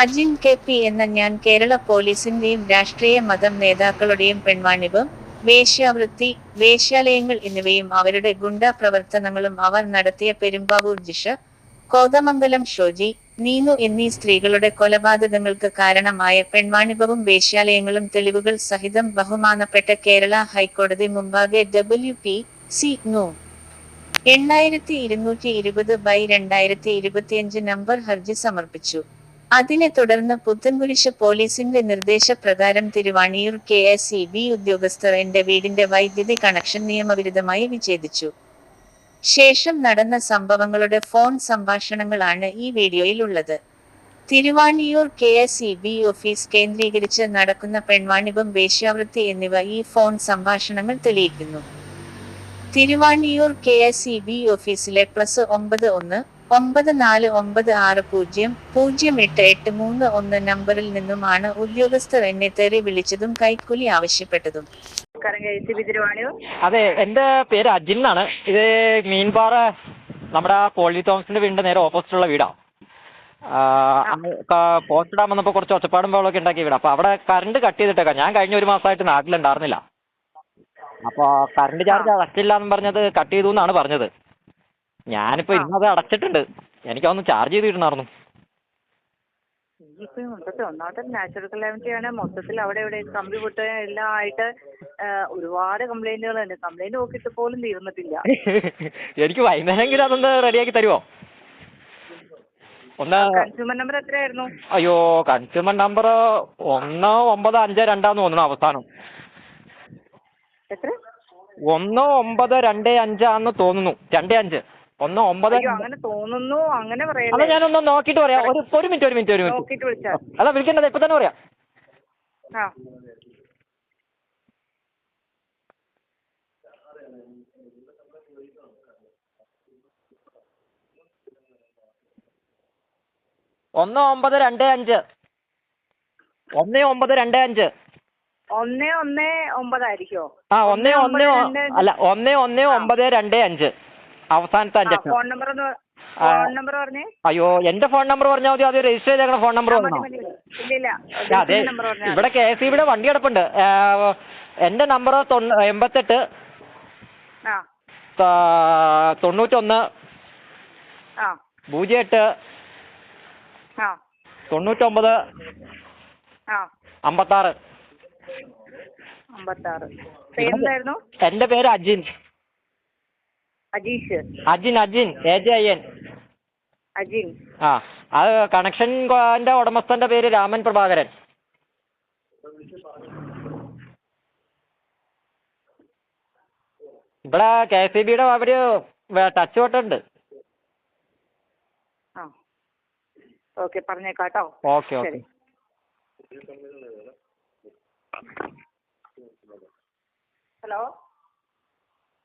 Ajin K P എന്ന ഞാൻ കേരള പോലീസിന്റെയും രാഷ്ട്രീയ മതം നേതാക്കളുടെയും പെൺവാണിഭം വേശ്യാവൃത്തി വേശ്യാലയങ്ങൾ എന്നിവയും അവരുടെ ഗുണ്ട പ്രവർത്തനങ്ങളും അവർ നടത്തിയ പെരുമ്പാവൂർ ജിഷ കോതമംഗലം ഷോജി നീനു എന്നീ സ്ത്രീകളുടെ കൊലപാതകങ്ങൾക്ക് കാരണമായ പെൺവാണിഭവും വേശ്യാലയങ്ങളും തെളിവുകൾ സഹിതം ബഹുമാനപ്പെട്ട കേരള ഹൈക്കോടതി മുമ്പാകെ ഡബ്ല്യു പി സി നു. എണ്ണായിരത്തി ഇരുന്നൂറ്റി ഇരുപത് ബൈ രണ്ടായിരത്തി ഇരുപത്തിയഞ്ച് നമ്പർ ഹർജി സമർപ്പിച്ചു. അതിനെ തുടർന്ന് പുത്തൻകുരിശ് പോലീസിന്റെ നിർദ്ദേശപ്രകാരം Thiruvaniyoor K S E B ഉദ്യോഗസ്ഥർ എന്റെ വീടിന്റെ വൈദ്യുതി കണക്ഷൻ നിയമവിരുദ്ധമായി വിച്ഛേദിച്ചു. ശേഷം നടന്ന സംഭവങ്ങളുടെ ഫോൺ സംഭാഷണങ്ങളാണ് ഈ വീഡിയോയിൽ ഉള്ളത് Thiruvaniyoor K S E B office കേന്ദ്രീകരിച്ച് നടക്കുന്ന പെൺവാണിഭം വേശ്യാവൃത്തി എന്നിവ ഈ ഫോൺ സംഭാഷണങ്ങൾ തെളിയിക്കുന്നു. Thiruvaniyoor K S E B ഓഫീസിലെ പ്ലസ് ഒമ്പത് ഒന്ന് ഒമ്പത് നാല് ഒമ്പത് ആറ് പൂജ്യം പൂജ്യം എട്ട് എട്ട് മൂന്ന് ഒന്ന് നമ്പറിൽ നിന്നുമാണ് ഉദ്യോഗസ്ഥർ എന്നെ തെറി വിളിച്ചതും കൈക്കൂലി ആവശ്യപ്പെട്ടതും. അതെ എന്റെ പേര് അജിൻ എന്നാണ്. ഇത് മീൻപാറ നമ്മുടെ പോളി തോമസിന്റെ വീടിന്റെ നേരെ ഓപ്പോസിറ്റുള്ള വീടാണ് പോസ്റ്റ് ഇടാൻ വന്നപ്പോൾ കുറച്ച് ഒച്ചപ്പാടും ബഹളമൊക്കെ ഉണ്ടാക്കിയ വീടാ. അപ്പൊ അവിടെ കറണ്ട് കട്ട് ചെയ്തിട്ടേക്കാം. ഞാൻ കഴിഞ്ഞ ഒരു മാസമായിട്ട് നാട്ടിലുണ്ടായിരുന്നില്ല. അപ്പോൾ കറണ്ട് ചാർജ് അടച്ചില്ല എന്ന് പറഞ്ഞത് കട്ട് ചെയ്തു എന്നാണ് പറഞ്ഞത്. ഞാനിപ്പോൾ അത് അടച്ചിട്ടുണ്ട്. എനിക്ക് എനിക്കൊന്ന് ചാർജ് ചെയ്ത് കിട്ടണമായിരുന്നു ഇനിയിപ്പോ മൊത്തത്തിൽ ഒന്നാമത്തെ നാച്ചുറൽ കലാമിറ്റി ആണ്. മൊത്തത്തിൽ അവിടെ ഇവിടെ കമ്പി പൊട്ടുക എല്ലാം ആയിട്ട് ഒരുപാട് കംപ്ലൈന്റുകളുണ്ട് കംപ്ലൈന്റ് നോക്കിയിട്ട് പോലും തീർന്നിട്ടില്ല. എനിക്ക് വൈകുന്നേരമെങ്കിലും അതൊന്ന് റെഡിയാക്കി തരുമോ ഒന്ന് കൺസ്യൂമർ നമ്പർ എത്രയായിരുന്നു? അയ്യോ കൺസ്യൂമർ നമ്പർ ഒന്ന് ഒമ്പത് അഞ്ച് രണ്ടാന്ന് തോന്നുന്നു അവസാനം. എത്ര? ഒന്ന് ഒമ്പത് രണ്ട് അഞ്ചാന്ന് തോന്നുന്നു. രണ്ട് അഞ്ച്. ഒന്ന് ഒമ്പത് അയ്യോ അങ്ങനെ തോന്നുന്നു അങ്ങനെ അല്ല പറയല്ലേ ഞാനൊന്ന് നോക്കിയിട്ട് പറയാം. ഒരു ഒരു മിനിറ്റ് ഒരു മിനിറ്റ് ഒരു മിനിറ്റ്. നോക്കിയിട്ട് വിളിച്ചാൽ അല്ല വിളിക്കേണ്ടത് ഇപ്പൊ തന്നെ പറയാം. ആ. ഒന്ന് ഒമ്പത് രണ്ട് അഞ്ച്. ഒന്ന് ഒമ്പത് രണ്ട് അഞ്ച്. ഒന്ന് ഒന്ന് ഒമ്പതായിരിക്കോ? ആ ഒന്ന് ഒന്ന് അഞ്ച്. അല്ല ഒന്ന് ഒന്ന് ഒമ്പത് രണ്ട് അഞ്ച്. അവസാനത്തെ അഞ്ചക്കം ഫോൺ നമ്പർ ഒന്ന് ഫോൺ നമ്പർ പറഞ്ഞേ. അയ്യോ എന്റെ ഫോൺ നമ്പർ പറഞ്ഞാൽ മതി അത് രജിസ്റ്റർ ചെയ്തേക്കണ ഫോൺ നമ്പർ ഇല്ല അതെ ഇവിടെ കെ എസ് ഇവിടെ വണ്ടി കിടപ്പുണ്ട്. എന്റെ നമ്പർ എൺപത്തെട്ട് തൊണ്ണൂറ്റൊന്ന് പൂജ്യം എട്ട് തൊണ്ണൂറ്റൊമ്പത് അമ്പത്താറ്. എന്റെ പേര് Ajin. Ajeesh. Ajin Ajin. A J I N Ajin. ആ അത് കണക്ഷൻ ന്റെ ഉടമസ്ഥന്റെ പേര് രാമൻ പ്രഭാകരൻ. ഇവിടെ കെ ഇ ബിയുടെ അവർ touch തൊട്ടുണ്ട്. Okay okay okay. Hello?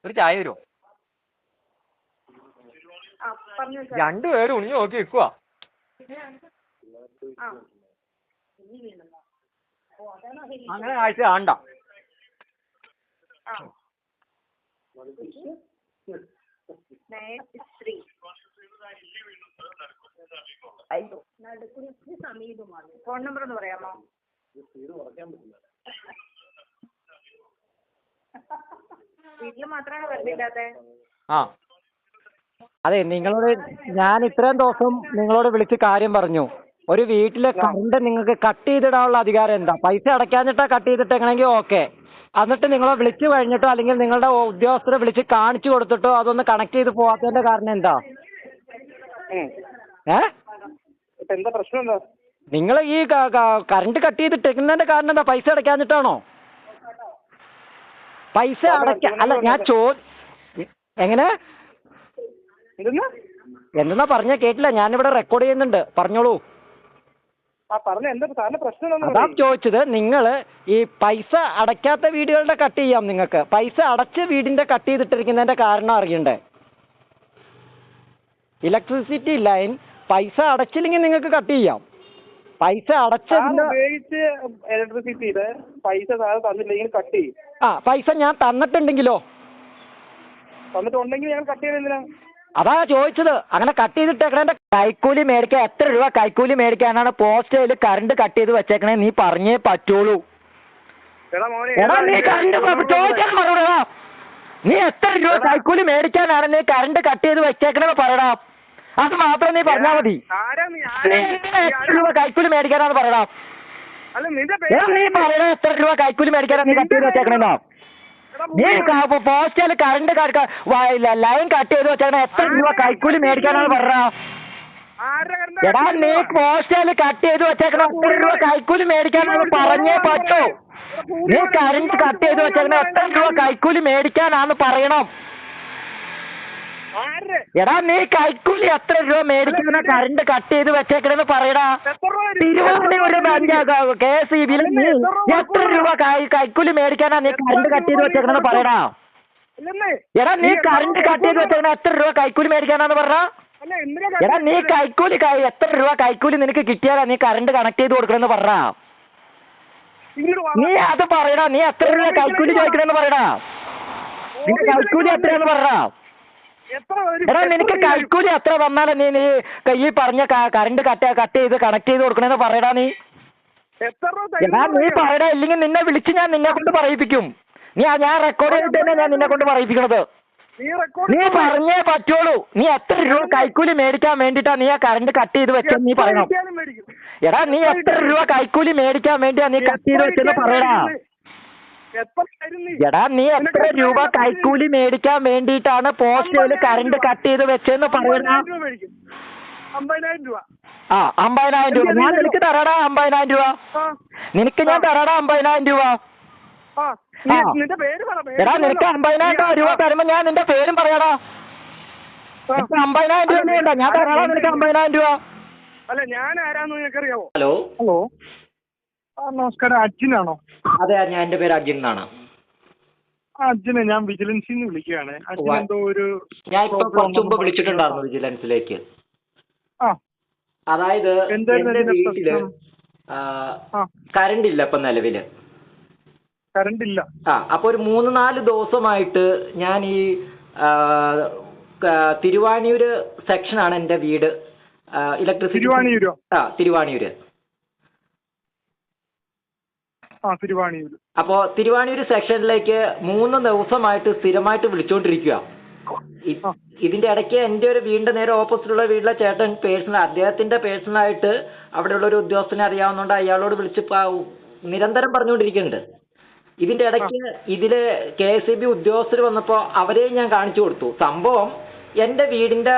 ഒരു ചായ സാർ രണ്ടുപേരും ഉണിഞ്ഞു നോക്കി നിൽക്കുക അങ്ങനെ കാഴ്ച ആണ്ട. ഫോൺ നമ്പർ ഒന്ന് പറയാമോ? വീട്ടിൽ മാത്രമാണ് വെറുതെ ആ. അതെ നിങ്ങളോട് ഞാൻ ഇത്രയും ദിവസം നിങ്ങളോട് വിളിച്ച് കാര്യം പറഞ്ഞു. ഒരു വീട്ടിലെ കറണ്ട് നിങ്ങൾക്ക് കട്ട് ചെയ്തിടാനുള്ള അധികാരം എന്താ? പൈസ അടയ്ക്കാഞ്ഞിട്ടാ കട്ട് ചെയ്തിട്ടെങ്കിൽ ഓക്കെ. എന്നിട്ട് നിങ്ങളെ വിളിച്ചു കഴിഞ്ഞിട്ടോ അല്ലെങ്കിൽ നിങ്ങളുടെ ഉദ്യോഗസ്ഥരെ വിളിച്ച് കാണിച്ചു കൊടുത്തിട്ടോ അതൊന്ന് കണക്ട് ചെയ്ത് പോവാത്തതിന്റെ കാരണം എന്താ? ഏ? എന്താ പ്രശ്നം എന്താ? നിങ്ങൾ ഈ കറണ്ട് കട്ട് ചെയ്തിട്ടേക്കുന്നതിന്റെ കാരണം എന്താ? പൈസ അടയ്ക്കാഞ്ഞിട്ടാണോ? പൈസ അടയ്ക്ക അല്ല ഞാൻ ചോ എങ്ങനെ? എന്തെന്നാ? എന്തെന്നാ പറഞ്ഞ കേട്ടില്ല. ഞാനിവിടെ റെക്കോർഡ് ചെയ്യുന്നുണ്ട്. പറഞ്ഞോളൂ. എന്താ അതാ ചോദിച്ചത്. നിങ്ങൾ ഈ പൈസ അടയ്ക്കാത്ത വീടുകളുടെ കട്ട് ചെയ്യാം നിങ്ങൾക്ക്. പൈസ അടച്ച വീടിന്റെ കട്ട് ചെയ്തിട്ടിരിക്കുന്നതിന്റെ കാരണം അറിയണ്ടേ? ഇലക്ട്രിസിറ്റി ലൈൻ പൈസ അടച്ചില്ലെങ്കിൽ നിങ്ങൾക്ക് കട്ട് ചെയ്യാം. പൈസ അടച്ച ഉപയോഗിച്ച് പൈസ തന്നില്ലെങ്കിൽ കട്ട് ചെയ്യും. ആ പൈസ ഞാൻ തന്നിട്ടുണ്ടെങ്കിലോ? തന്നിട്ടുണ്ടെങ്കിൽ ഞാൻ കട്ട് ചെയ്യുന്നത് എന്തിനാ? അതാ ചോദിച്ചത്. അങ്ങനെ കട്ട് ചെയ്തിട്ടേക്കണേന്റെ കൈക്കൂലി മേടിക്കാൻ എത്ര രൂപ കൈക്കൂലി മേടിക്കാനാണ് പോസ്റ്റയിൽ കറണ്ട് കട്ട് ചെയ്ത് വെച്ചേക്കണേ? നീ പറഞ്ഞേ പറ്റുള്ളൂ. എടാ നീ കറണ്ട് ചോദിക്കാൻ പറയടാ നീ എത്ര രൂപ കൈക്കൂലി മേടിക്കാനാണ് നീ കറണ്ട് കട്ട് ചെയ്ത് വെച്ചേക്കണെന്ന് പറയടാ. അത് മാത്രം നീ പറഞ്ഞാ മതി. എത്ര രൂപ കൈക്കൂലി മേടിക്കാനാണ് പറയടാ. നീ പറയണ എത്ര രൂപ കൈക്കൂലി മേടിക്കാനാണ് നീ കട്ട് ചെയ്ത് വെച്ചേക്കണെന്നോ പോസ്റ്റിൽ കറണ്ട് ലൈൻ കട്ട് ചെയ്ത് വെച്ചാൽ എത്ര രൂപ കൈക്കൂലി മേടിക്കാനാണ് പറഞ്ഞ? എടാ നീ പോസ്റ്റൽ കട്ട് ചെയ്ത് വെച്ചേക്കണ എത്ര രൂപ കൈക്കൂലി മേടിക്കാനാണ് പറഞ്ഞേ പറ്റൂ? നീ കറണ്ട് കട്ട് ചെയ്ത് വെച്ചേക്കണ എത്ര രൂപ കൈക്കൂലി മേടിക്കാനാന്ന് പറയണം? എടാ നീ കൈക്കൂലി എത്ര രൂപ മേടിക്കുന്ന കറണ്ട് കട്ട് ചെയ്ത് വെച്ചേക്കണെന്ന് പറയടാ. Thiruvananthapuram bank K S E ബിയിൽ നീ എത്ര രൂപ കൈക്കൂലി മേടിക്കാനാ നീ കറണ്ട് കട്ട് ചെയ്ത് വെച്ചേക്കണെന്ന് പറയടാ. എടാ നീ കറണ്ട് കട്ട് ചെയ്ത് വെച്ചേക്കണ എത്ര രൂപ കൈക്കൂലി മേടിക്കാനാന്ന് പറഞ്ഞാ എടാ നീ കൈക്കൂലി എത്ര രൂപ കൈക്കൂലി നിനക്ക് കിട്ടിയാലാ നീ കറണ്ട് കണക്ട് ചെയ്ത് കൊടുക്കണമെന്ന് പറഞ്ഞാ നീ അത് പറയടാ നീ എത്ര രൂപ കൈക്കൂലി ചോദിക്കണമെന്ന് പറയടാ. നിന്റെ കൈക്കൂലി എത്രയാന്ന് പറഞ്ഞാ? എടാ നിനക്ക്? കൈക്കൂലി എത്ര തന്നാലും നീ നീ ഈ പറഞ്ഞ കറണ്ട് കട്ട് കട്ട് ചെയ്ത് കണക്ട് ചെയ്ത് കൊടുക്കണെന്ന് പറയടാ നീ എടാ? നീ പറയടാ ഇല്ലെങ്കിൽ നിന്നെ വിളിച്ച് ഞാൻ നിന്നെ കൊണ്ട് പറയിപ്പിക്കും നീ ഞാൻ റെക്കോർഡ് ചെയ്തിട്ട് തന്നെ ഞാൻ നിന്നെ കൊണ്ട് പറയിപ്പിക്കണത് നീ പറഞ്ഞേ പറ്റുള്ളൂ നീ എത്ര രൂപ കൈക്കൂലി മേടിക്കാൻ വേണ്ടിട്ടാ നീ ആ കറണ്ട് കട്ട് ചെയ്ത് വെച്ചെന്ന് നീ പറയണം. എടാ നീ എത്ര രൂപ കൈക്കൂലി മേടിക്കാൻ വേണ്ടിയാ നീ കട്ട് ചെയ്ത് വെച്ചെന്ന് പറയടാ? എടാ നീ എത്ര രൂപ കൈക്കൂലി മേടിക്കാൻ വേണ്ടിയിട്ടാണ് പോസ്റ്റേൽ കറണ്ട് കട്ട് ചെയ്ത് വെച്ചെന്ന് പറയുന്നത്? അമ്പതിനായിരം രൂപ ആ അമ്പതിനായിരം രൂപ. ഞാൻ നിനക്ക് തരാടാ അമ്പതിനായിരം രൂപ. നിനക്ക് ഞാൻ തരാടാ അമ്പതിനായിരം രൂപ. എടാ നിനക്ക്. അമ്പതിനായിരം രൂപ തരുമ്പോ ഞാൻ നിന്റെ പേരും പറയാടാ. അമ്പതിനായിരം രൂപ ഞാൻ തരാടാ നിനക്ക് അമ്പതിനായിരം രൂപ. അല്ല ഞാൻ ആരാന്ന് നിനക്കറിയാവോ? ഹലോ? ഹലോ? നമസ്കാരം. അർജുനാണോ അതെ ഞാൻ എന്റെ പേര് അർജുൻ എന്നാണ്. അർജുനെ ഞാൻ വിജിലൻസിൽ നിന്ന് വിളിക്കുകയാണ് അർജുൻ എന്തോ ഒരു ഞാൻ ഇപ്പൊ കുറച്ച് മുമ്പ് വിളിച്ചിട്ടുണ്ടായിരുന്നു വിജിലൻസിലേക്ക്. ആ. അതായത് എന്റെ വീട്ടിൽ കറണ്ട് ഇല്ല ഇപ്പൊ നിലവിൽ. കറണ്ട് ഇല്ല ആ അപ്പൊ ഒരു മൂന്ന് നാല് ദിവസമായിട്ട് ഞാൻ ഈ തിരുവാണിയൂര് സെക്ഷനാണ് എന്റെ വീട്. ഇലക്ട്രിസിറ്റി ആ തിരുവാണിയൂര്. ആ തിരുവാണിയൂർ അപ്പോ തിരുവാണിയൂർ സെക്ഷനിലേക്ക് മൂന്ന് ദിവസമായിട്ട് സ്ഥിരമായിട്ട് വിളിച്ചോണ്ടിരിക്കുക. ഇതിന്റെ ഇടയ്ക്ക് എന്റെ ഒരു വീടിന്റെ നേരെ ഓപ്പോസിറ്റുള്ള വീട്ടിലെ ചേട്ടൻ പേഴ്സണൽ അദ്ദേഹത്തിന്റെ പേഴ്സണലായിട്ട് അവിടെയുള്ള ഒരു ഉദ്യോഗസ്ഥനെ അറിയാവുന്നതുകൊണ്ട് അയാളോട് വിളിച്ച് നിരന്തരം പറഞ്ഞുകൊണ്ടിരിക്കുന്നുണ്ട്. ഇതിന്റെ ഇടയ്ക്ക് ഇതിൽ കെ എസ് ഇ ബി ഉദ്യോഗസ്ഥർ വന്നപ്പോ അവരെയും ഞാൻ കാണിച്ചു കൊടുത്തു. സംഭവം എന്റെ വീടിന്റെ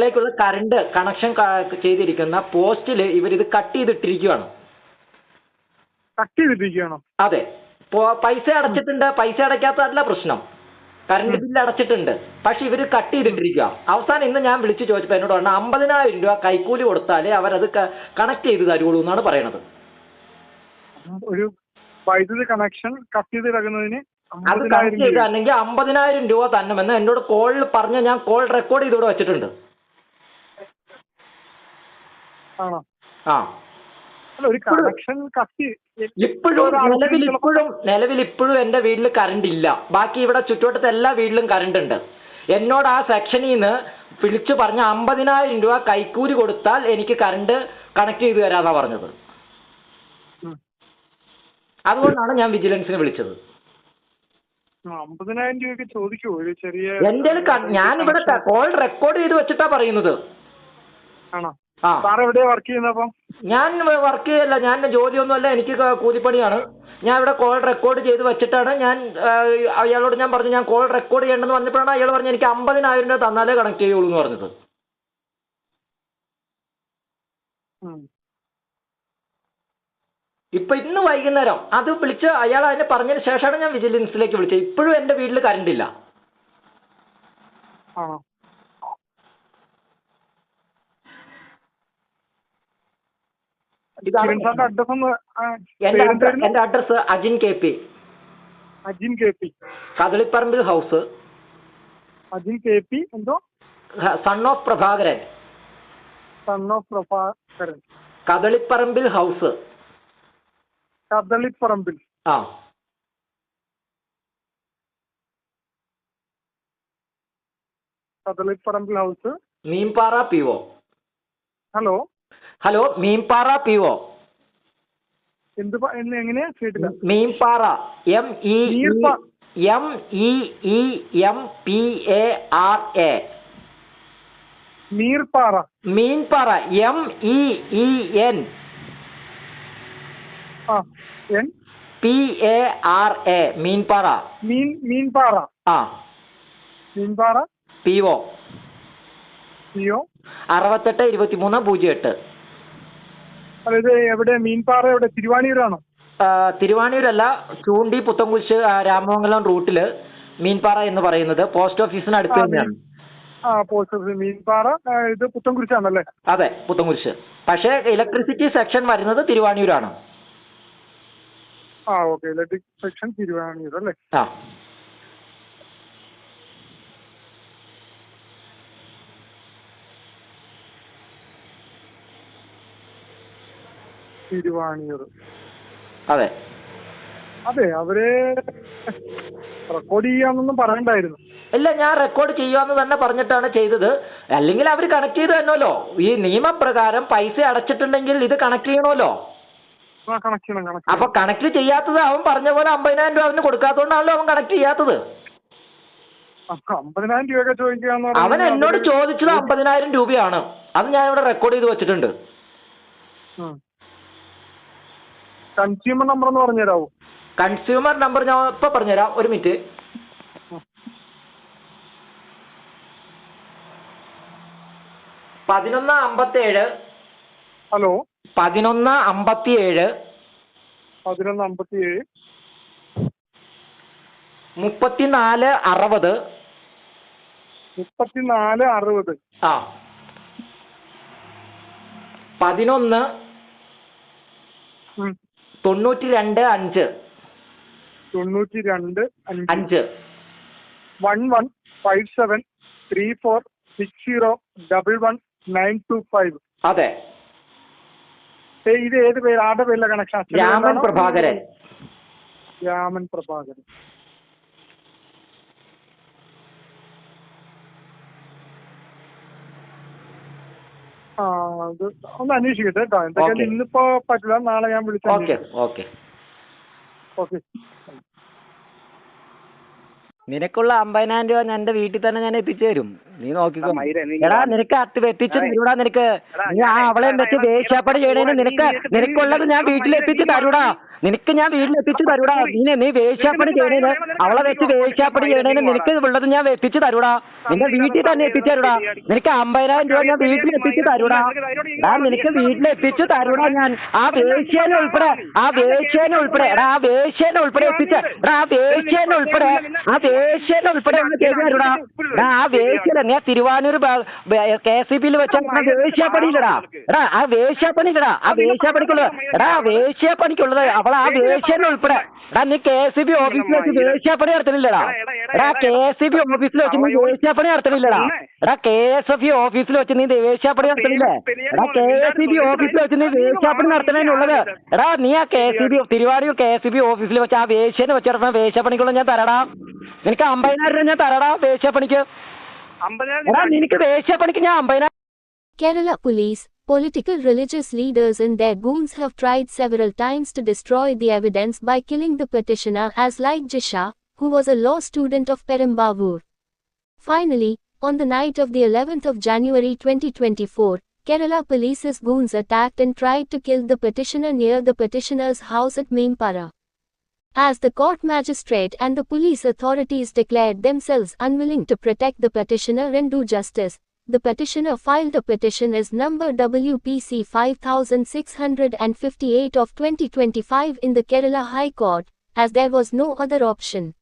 ലേക്കുള്ള കറണ്ട് കണക്ഷൻ ചെയ്തിരിക്കുന്ന പോസ്റ്റിൽ ഇവരിത് കട്ട് ചെയ്തിട്ടിരിക്കുകയാണ് കട്ട് അതെ. പൈസ അടച്ചിട്ടുണ്ട്. പൈസ അടയ്ക്കാത്തതല്ല പ്രശ്നം. കറണ്ട് ബില്ല് അടച്ചിട്ടുണ്ട്. പക്ഷെ ഇവർ കട്ട് ചെയ്തിട്ടിരിക്കുക അവസാനം ഇന്ന് ഞാൻ വിളിച്ചു ചോദിച്ചപ്പോൾ എന്നോട് പറഞ്ഞു അമ്പതിനായിരം രൂപ കൈക്കൂലി കൊടുത്താലേ അവരത് കണക്ട് ചെയ്ത് തരുള്ളൂ എന്നാണ് പറയണത്. ഒരു വൈദ്യുതി കണക്ഷൻ കട്ട് ചെയ്ത് കിടക്കുന്നതിന് അത് അമ്പതിനായിരം കണക്ട് അമ്പതിനായിരം രൂപ തന്നെമെന്ന് എന്നോട് കോളിൽ പറഞ്ഞ് ഞാൻ കോൾ റെക്കോർഡ് ചെയ്തിവിടെ വെച്ചിട്ടുണ്ട്. ആണോ? ആ. ഒരു കണക്ഷൻ കട്ട് ഇപ്പോഴും നിലവിൽ ഇപ്പോഴും നിലവിൽ ഇപ്പോഴും എന്റെ വീട്ടിൽ കറണ്ട് ഇല്ല. ബാക്കി ഇവിടെ ചുറ്റുവട്ടത്തെ എല്ലാ വീട്ടിലും കറണ്ട് ഉണ്ട്. എന്നോട് ആ സെക്ഷനിൽ നിന്ന് വിളിച്ചു പറഞ്ഞ അമ്പതിനായിരം രൂപ കൈക്കൂലി കൊടുത്താൽ എനിക്ക് കറണ്ട് കണക്ട് ചെയ്തു തരാന്നാ പറഞ്ഞത്. അതുകൊണ്ടാണ് ഞാൻ വിജിലൻസിനെ വിളിച്ചത്. അമ്പതിനായിരം രൂപയൊക്കെ ചോദിക്കുമോ ഒരു ചെറിയ എന്റെ ഞാൻ ഇവിടെ കോൾ റെക്കോർഡ് ചെയ്ത് വെച്ചിട്ടാ പറയുന്നത്. ആണോ? സാർ എവിടെയാ വർക്ക് ഞാൻ വർക്ക് ചെയ്യല്ല ഞാൻ ജോലിയൊന്നുമല്ല എനിക്ക് ക- കൂലിപ്പണിയാണ്. ഞാൻ ഇവിടെ കോൾ റെക്കോർഡ് ചെയ്ത് വെച്ചിട്ടാണ് ഞാൻ അയാളോട് ഞാൻ പറഞ്ഞു ഞാൻ കോൾ റെക്കോർഡ് ചെയ്യണമെന്ന് പറഞ്ഞപ്പോഴാണ് അയാൾ പറഞ്ഞു എനിക്ക് അമ്പതിനായിരം രൂപ തന്നാലേ കണക്ട് ചെയ്യുള്ളൂ എന്ന് പറഞ്ഞത്. ഇപ്പൊ ഇന്ന് വൈകുന്നേരം അത് വിളിച്ച് അയാൾ അതിനെ പറഞ്ഞതിന് ശേഷമാണ് ഞാൻ വിജിലൻസിലേക്ക് വിളിച്ചത്. ഇപ്പോഴും എന്റെ വീട്ടിൽ കറണ്ട് ഇല്ല. ആണോ ഇതാണ് കിരൺ സാറിന്റെ അഡ്രസ് ഒന്ന് ആ, എന്റെ address Ajin K P. Ajin K P. Kadalipparambil house. Ajin K P എന്തോ? Son of Prabhakaran. Son of Prabhakaran. Kadalipparambil house. Kadalipparambil. ആ. Kadalipparambil house. Meenpara P hello? Hello Meenpara P O എന്ത് എങ്ങനെ എന്ന് എങ്ങനെയാ കേട്ടില്ല. Meenpara M E M E E M P A R A Meerpara Meenpara. M E E N P A R A Meenpara. മീൻ മീൻപാറ. ആ. Meenpara? P O P O അറുപത്തെട്ട് ഇരുപത്തിമൂന്ന് പൂജ്യം എട്ട്. ഇത് എവിടെ മീൻപാറ എവിടെ? തിരുവാണിയൂരാണോ തിരുവാണിയൂരല്ല ചൂണ്ടി പുത്തൻകുരിശ് രാമമംഗലം റൂട്ടിൽ മീൻപാറ എന്ന് പറയുന്നത്. പോസ്റ്റ് ഓഫീസിന് അടുത്ത് തന്നെയാണ്. ആ പോസ്റ്റ് ഓഫീസ് മീൻപാറ ഇത് പുത്തൻകുരിശാണല്ലേ? അതെ പുത്തൻകുരിശ്. പക്ഷേ ഇലക്ട്രിസിറ്റി സെക്ഷൻ വരുന്നത് തിരുവാണിയൂരാണ് ആ ഓക്കെ. ഇലക്ട്രിക് സെക്ഷൻ തിരുവാണിയൂർ അല്ലേ ആ. തിരുവാണിയൂർ. അതെ. അതെ അവർ റെക്കോർഡ് ചെയ്യാന്നൊന്നും പറയണ്ടായിരുന്നു. ഇല്ല ഞാൻ റെക്കോർഡ് ചെയ്യാന്ന് തന്നെ പറഞ്ഞിട്ടാണ് ചെയ്തത്. അല്ലെങ്കിൽ അവർ കണക്ട് ചെയ്ത് തന്നല്ലോ. ഈ നിയമപ്രകാരം പൈസ അടച്ചിട്ടുണ്ടെങ്കിൽ ഇത് കണക്ട് ചെയ്യണമല്ലോ. അപ്പൊ കണക്ട് ചെയ്യാത്തത് അവൻ പറഞ്ഞ പോലെ അമ്പതിനായിരം രൂപ അവന് കൊടുക്കാത്തോണ്ടാണല്ലോ അവൻ കണക്ട് ചെയ്യാത്തത്. അമ്പതിനായിരം രൂപയൊക്കെ അവൻ എന്നോട് ചോദിച്ചത് അമ്പതിനായിരം രൂപയാണ്. അത് ഞാൻ ഇവിടെ റെക്കോർഡ് ചെയ്ത് വെച്ചിട്ടുണ്ട്. കൺസ്യൂമർ നമ്പർ എന്ന് പറഞ്ഞുതരാവോ? കൺസ്യൂമർ നമ്പർ ഞാൻ ഇപ്പൊ പറഞ്ഞുതരാം. ഒരു മിനിറ്റ് പതിനൊന്ന് അമ്പത്തി ഏഴ് ഹലോ? പതിനൊന്ന് അമ്പത്തി ഏഴ് പതിനൊന്ന് അമ്പത്തി ഏഴ് മുപ്പത്തിനാല് അറുപത്. മുപ്പത്തിനാല് അറുപത്. ആ. പതിനൊന്ന്. തൊണ്ണൂറ്റി രണ്ട് അഞ്ച്. തൊണ്ണൂറ്റി രണ്ട് അഞ്ച്. One one five seven three four six zero double one nine two five. അതെ. ഇത് ഏത് പേര്? ആരുടെ പേരിലെ കണക്ഷൻ രാമൻ പ്രഭാകരൻ. രാമൻ പ്രഭാകരൻ. അത് ഒന്ന് അന്വേഷിക്കട്ടെ കേട്ടോ. എന്തൊക്കെയാലും Okay. ഇന്നിപ്പോ പറ്റില്ല നാളെ ഞാൻ വിളിച്ചു ഓക്കെ ഓക്കെ ഓക്കെ നിനക്കുള്ള അമ്പതിനായിരം രൂപ ഞാൻ എന്റെ വീട്ടിൽ തന്നെ ഞാൻ എത്തിച്ചു തരും. നീ നോക്കിക്കോ. എടാ, മയിരെ, നീ എടാ നിനക്ക് അത് എത്തിച്ചു എടാ, തരൂടാ നിനക്ക്. എടാ, നീ ആ ഞാൻ- അവളെ വെച്ച് വേശ്യാപ്പണി ചെയ്യണേന് നിനക്ക് നിനക്ക് നിനക്കുള്ളത് ഞാൻ വീട്ടിൽ എത്തിച്ചു തരൂടാ. നിനക്ക് ഞാൻ വീട്ടിൽ എത്തിച്ചു തരൂടാ. നീ നീ വേശ്യാപ്പണി ചെയ്യണേന് അവളെ വെച്ച് വേശ്യാപ്പണി ചെയ്യണേന് നിനക്ക് ഉള്ളത് ഞാൻ എത്തിച്ചു തരൂടാ. നിന്റെ വീട്ടിൽ തന്നെ എത്തിച്ചു തരൂടാ. നിനക്ക് അമ്പതിനായിരം രൂപ ഞാൻ വീട്ടിൽ എത്തിച്ചു തരൂടാ. ഞാൻ നിനക്ക് വീട്ടിൽ എത്തിച്ചു തരൂടാ ഞാൻ. ആ വേശ്യേനെ ഉൾപ്പെടെ ആ വേശ്യേനെ ഉൾപ്പെടെ എടാ ആ വേശ്യേനെ ഉൾപ്പെടെ എത്തിച്ച എടാ ആ വേശ്യേനെ ഉൾപ്പെടെ ആ വേശ്യേനെ ഉൾപ്പെടെ ഒന്ന് ചെയ്തു തരൂടാ. എടാ ആ വേശ്യനെ ഞാൻ തിരുവാനൂർ കെ സി ബിയിൽ വെച്ച വേശ്യാപ്പണിയില്ലടാ എടാ ആ വേശ്യാപ്പണിക്കടാ ആ വേശ്യാപ്പണിക്കുള്ളത് എടാ ആ വേശ്യാപ്പണിക്കുള്ളത് അവൾ ആ ഉൾപ്പെടെ? എടാ നീ കെ എസ് ബി ഓഫീസിൽ വെച്ച് വേശ്യാപ്പണി നടത്തണില്ലടാ എടാ കെ എസ് ബി ഓഫീസിൽ വെച്ച് നീ ദേശീയപ്പണി നടത്തണില്ലടാ എടാ കെ എസ് എഫ് ഓഫീസിൽ വെച്ച് നീ ദേശീയപ്പണി നടത്തണില്ലേ എടാ കെ എസ് ബി ഓഫീസിൽ വെച്ച് നീ ദേശീയപ്പണി നടത്തണേനുള്ളത് എടാ നീ ആ K S B Thiruvaniyoor K S B ഓഫീസിൽ വെച്ച് ആ വേശ്യനെ വെച്ച് നടത്തുന്ന വേശ്യാപ്പണിക്കുള്ള ഞാൻ തരടാ. നിനക്ക് അമ്പതിനായിരം രൂപ ഞാൻ തരടാ വേശ്യാപ്പണിക്ക് എടാ നിനക്ക് വേശ്യാപ്പണിക്ക് ഞാൻ അമ്പതിനായിരം Kerala police, political religious leaders and their goons have tried several times to destroy the evidence by killing the petitioner as like Jisha, who was a law student of Perambavoor. Finally, on the night of the 11th of January 2024, Kerala police's goons attacked and tried to kill the petitioner near the petitioner's house at Mempara. As the court magistrate and the police authorities declared themselves unwilling to protect the petitioner and do justice, the petitioner filed a petition as number WPC 5658 of 2025 in the Kerala High Court, as there was no other option.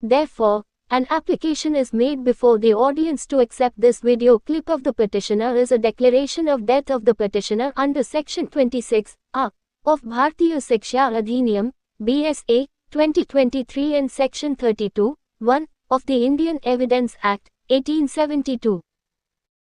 Therefore, an application is made before the audience to accept this video clip of the petitioner as a declaration of death of the petitioner under Section 26 A of Bharatiya Siksha Adhiniyam, BSA, 2023 and Section 32 1 of the Indian Evidence Act, 1872.